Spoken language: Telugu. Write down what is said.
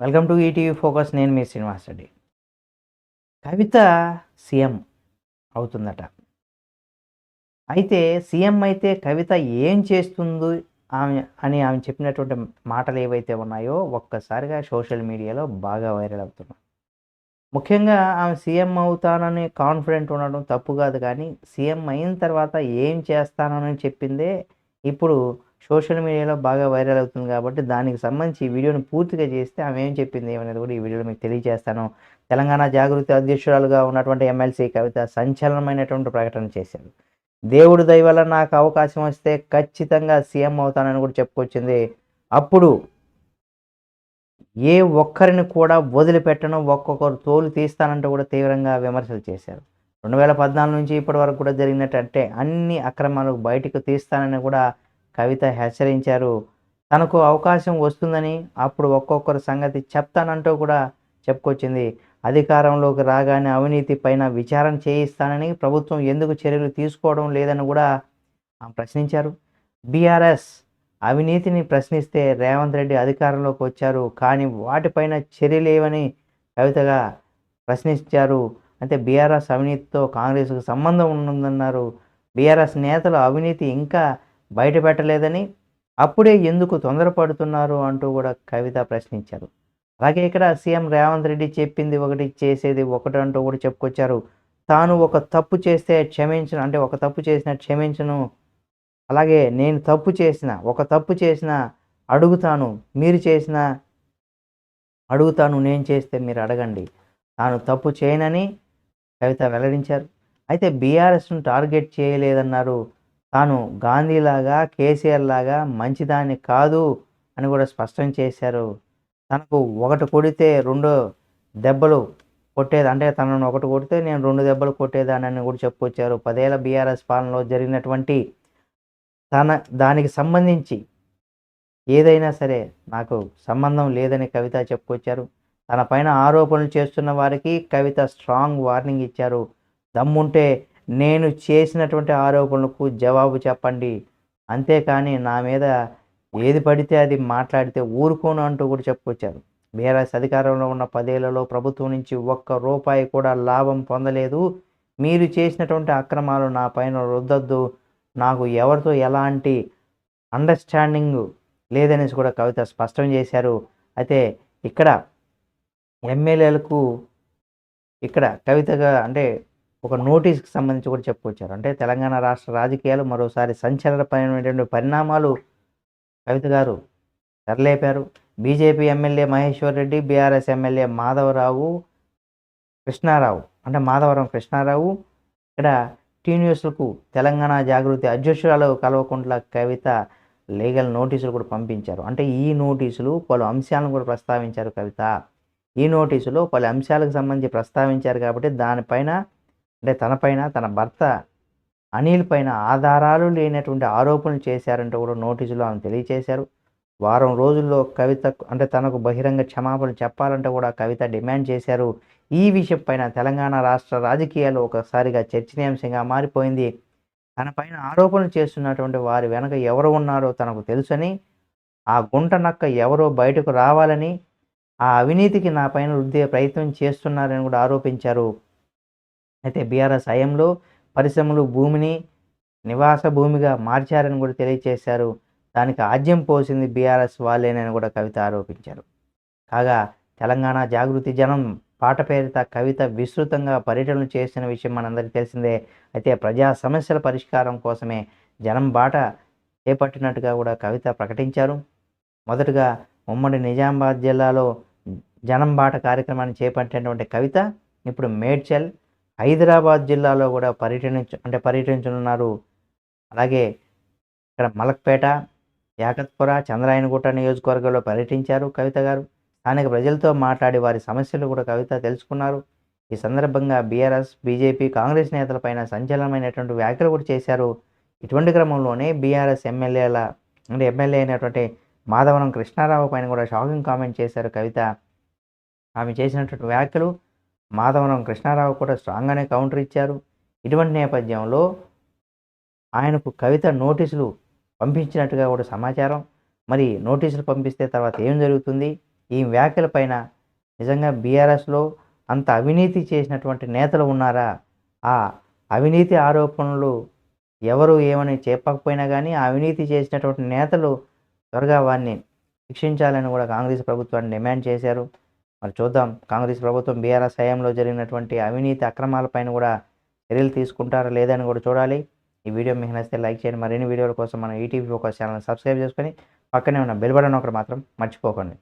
Welcome to ETV focus. నేను మీ శ్రీనివాస్ రెడ్డి. కవిత సీఎం అవుతుందట. అయితే సీఎం అయితే కవిత ఏం చేస్తుంది ఆమె అని ఆమె చెప్పినటువంటి మాటలు ఏవైతే ఉన్నాయో ఒక్కసారిగా సోషల్ మీడియాలో బాగా వైరల్ అవుతున్నాయి. ముఖ్యంగా ఆమె సీఎం అవుతానని కాన్ఫిడెంట్ ఉండడం తప్పు కాదు కానీ సీఎం అయిన తర్వాత ఏం చేస్తానని చెప్పిందే ఇప్పుడు సోషల్ మీడియాలో బాగా వైరల్ అవుతుంది కాబట్టి దానికి సంబంధించి ఈ వీడియోని పూర్తిగా చేస్తే ఆమె ఏం చెప్పింది అనేది కూడా ఈ వీడియోలో మీకు తెలియజేస్తాను. తెలంగాణ జాగృతి అధ్యక్షురాలుగా ఉన్నటువంటి ఎమ్మెల్సీ కవిత సంచలనమైనటువంటి ప్రకటన చేశారు దేవుడు దయ వల్ల నాకు అవకాశం వస్తే ఖచ్చితంగా సీఎం అవుతానని కూడా చెప్పుకొచ్చింది. అప్పుడు ఏ ఒక్కరిని కూడా వదిలిపెట్టను ఒక్కొక్కరు తోలు తీస్తానంటూ కూడా తీవ్రంగా విమర్శలు చేశారు. రెండు వేల పద్నాలుగు నుంచి ఇప్పటి వరకు కూడా జరిగినట్టు అన్ని అక్రమాలు బయటకు తీస్తానని కూడా కవిత హెచ్చరించారు. తనకు అవకాశం వస్తుందని అప్పుడు ఒక్కొక్కరి సంగతి చెప్తానంటూ కూడా చెప్పుకొచ్చింది. అధికారంలోకి రాగానే అవినీతి పైన విచారణ చేయిస్తానని ప్రభుత్వం ఎందుకు చర్యలు తీసుకోవడం లేదని కూడా ప్రశ్నించారు. బీఆర్ఎస్ అవినీతిని ప్రశ్నిస్తే రేవంత్ రెడ్డి అధికారంలోకి వచ్చారు. కానీ వాటిపైన చర్యలేవని కవితగా ప్రశ్నించారు. అంటే బీఆర్ఎస్ అవినీతితో కాంగ్రెస్కు సంబంధం ఉందన్నారు. బీఆర్ఎస్ నేతలు అవినీతి ఇంకా బయట పెట్టలేదని అప్పుడే ఎందుకు తొందరపడుతున్నారు అంటూ కూడా కవిత ప్రశ్నించారు. అలాగే ఇక్కడ సీఎం రేవంత్ రెడ్డి చెప్పింది ఒకటి చేసేది ఒకటి అంటూ కూడా చెప్పుకొచ్చారు. తాను ఒక తప్పు చేస్తే క్షమించను అంటే ఒక తప్పు చేసిన క్షమించను అలాగే నేను తప్పు చేసిన ఒక తప్పు చేసిన అడుగుతాను మీరు చేసిన అడుగుతాను నేను చేస్తే మీరు అడగండి. తాను తప్పు చేయనని కవిత వెల్లడించారు. అయితే బీఆర్ఎస్ను టార్గెట్ చేయలేదన్నారు తాను గాంధీలాగా కేసీఆర్ లాగా మంచిదాన్ని కాదు అని కూడా స్పష్టం చేశారు. తనకు ఒకటి కొడితే రెండు దెబ్బలు కొట్టేది అంటే తనను ఒకటి కొడితే నేను రెండు దెబ్బలు కొట్టేదానని కూడా చెప్పుకొచ్చారు. పదేళ్ళ బీఆర్ఎస్ పాలనలో జరిగినటువంటి తన దానికి సంబంధించి ఏదైనా సరే నాకు సంబంధం లేదని కవిత చెప్పుకొచ్చారు. తన పైన ఆరోపణలు చేస్తున్న వారికి కవిత స్ట్రాంగ్ వార్నింగ్ ఇచ్చారు. దమ్ముంటే నేను చేసినటువంటి ఆరోపణలకు జవాబు చెప్పండి. అంతేకాని నా మీద ఏది పడితే అది మాట్లాడితే ఊరుకోను అంటూ కూడా చెప్పుకొచ్చారు. బీఆర్ఎస్ అధికారంలో ఉన్న పదేళ్ళలో ప్రభుత్వం నుంచి ఒక్క రూపాయి కూడా లాభం పొందలేదు. మీరు చేసినటువంటి అక్రమాలు నా పైన రుద్దద్దు. నాకు ఎవరితో ఎలాంటి అండర్స్టాండింగ్ లేదనేసి కూడా కవిత స్పష్టం చేశారు. అయితే ఇక్కడ ఎమ్మెల్యేలకు ఇక్కడ కవితగా అంటే ఒక నోటీస్కి సంబంధించి కూడా చెప్పుకొచ్చారు. అంటే తెలంగాణ రాష్ట్ర రాజకీయాలు మరోసారి సంచలనమైనటువంటి పరిణామాలు. కవిత గారు తెరలేపారు. BJP MLA Maheshwar Reddy BRS MLA Madhavarao Krishnarao అంటే మాధవరం కృష్ణారావు. ఇక్కడ టీ న్యూస్లకు తెలంగాణ జాగృతి అధ్యక్షురాలు కల్వకుంట్ల కవిత లీగల్ నోటీసులు కూడా పంపించారు. అంటే ఈ నోటీసులు పలు అంశాలను కూడా ప్రస్తావించారు కవిత. ఈ నోటీసులో పలు అంశాలకు సంబంధించి ప్రస్తావించారు కాబట్టి దానిపైన అంటే తనపైన తన భర్త అనిల్ పైన ఆధారాలు లేనటువంటి ఆరోపణలు చేశారంటూ కూడా నోటీసులో ఆమె తెలియచేశారు. వారం రోజుల్లో కవిత అంటే తనకు బహిరంగ క్షమాపణ చెప్పాలంటే కూడా కవిత డిమాండ్ చేశారు. ఈ విషయం పైన తెలంగాణ రాష్ట్ర రాజకీయాలు ఒకసారిగా చర్చనీయాంశంగా మారిపోయింది. తన పైన ఆరోపణలు చేస్తున్నటువంటి వారి వెనక ఎవరు ఉన్నారో తనకు తెలుసని ఆ గుంట నక్క ఎవరో బయటకు రావాలని ఆ అవినీతికి నా పైన వృద్ధి ప్రయత్నం చేస్తున్నారని కూడా ఆరోపించారు. అయితే బీఆర్ఎస్ హయంలో పరిశ్రమలు భూమిని నివాస భూమిగా మార్చారని కూడా తెలియజేశారు దానికి ఆజ్యం పోసింది బీఆర్ఎస్ వాళ్ళేనని కూడా కవిత ఆరోపించారు. కాగా తెలంగాణ జాగృతి జనం పాట పేరిత కవిత విస్తృతంగా పర్యటనలు చేసిన విషయం మనందరికీ తెలిసిందే. అయితే ప్రజా సమస్యల పరిష్కారం కోసమే జనం బాట చేపట్టినట్టుగా కూడా కవిత ప్రకటించారు. మొదటగా ఉమ్మడి నిజామాబాద్ జిల్లాలో జనం బాట కార్యక్రమాన్ని చేపట్టినటువంటి కవిత ఇప్పుడు మేడ్చల్ హైదరాబాద్ జిల్లాలో కూడా పర్యటించ అంటే పర్యటించనున్నారు. అలాగే ఇక్కడ మలక్పేట యాకత్పుర చంద్రాయనగుట్ట నియోజకవర్గంలో పర్యటించారు కవిత గారు. స్థానిక ప్రజలతో మాట్లాడి వారి సమస్యలు కూడా కవిత తెలుసుకున్నారు. ఈ సందర్భంగా బీఆర్ఎస్ బీజేపీ కాంగ్రెస్ నేతలపైన సంచలనమైనటువంటి వ్యాఖ్యలు కూడా చేశారు. ఇటువంటి క్రమంలోనే బీఆర్ఎస్ ఎమ్మెల్యేల అంటే ఎమ్మెల్యే అయినటువంటి మాధవరం కృష్ణారావు పైన కూడా షాకింగ్ కామెంట్ చేశారు కవిత. ఆమె చేసినటువంటి వ్యాఖ్యలు మాధవరం కృష్ణారావు కూడా స్ట్రాంగ్గానే కౌంటర్ ఇచ్చారు. ఇటువంటి నేపథ్యంలో ఆయనకు కవిత నోటీసులు పంపించినట్టుగా కూడా సమాచారం. మరి నోటీసులు పంపిస్తే తర్వాత ఏం జరుగుతుంది? ఈ వ్యాఖ్యలపైన నిజంగా బీఆర్ఎస్లో అంత అవినీతి చేసినటువంటి నేతలు ఉన్నారా? ఆ అవినీతి ఆరోపణలు ఎవరు ఏమని చెప్పకపోయినా కానీ ఆ అవినీతి చేసినటువంటి నేతలు త్వరగా వారిని శిక్షించాలని కూడా కాంగ్రెస్ ప్రభుత్వాన్ని డిమాండ్ చేశారు. మరి చూద్దాం. కాంగ్రెస్ ప్రభుత్వం బీఆర్ఎస్ హయాంలో జరిగినటువంటి అవినీతి అక్రమాలపైన కూడా చర్యలు తీసుకుంటారా లేదని కూడా చూడాలి. ఈ వీడియో మీకు నచ్చితే లైక్ చేయండి. మరిన్ని వీడియోల కోసం మన ఈటీవీ ఫోకస్ ఛానల్ సబ్స్క్రైబ్ చేసుకొని పక్కనే ఉన్న బెల్ బటన్ ఒకటి మాత్రం మర్చిపోకండి.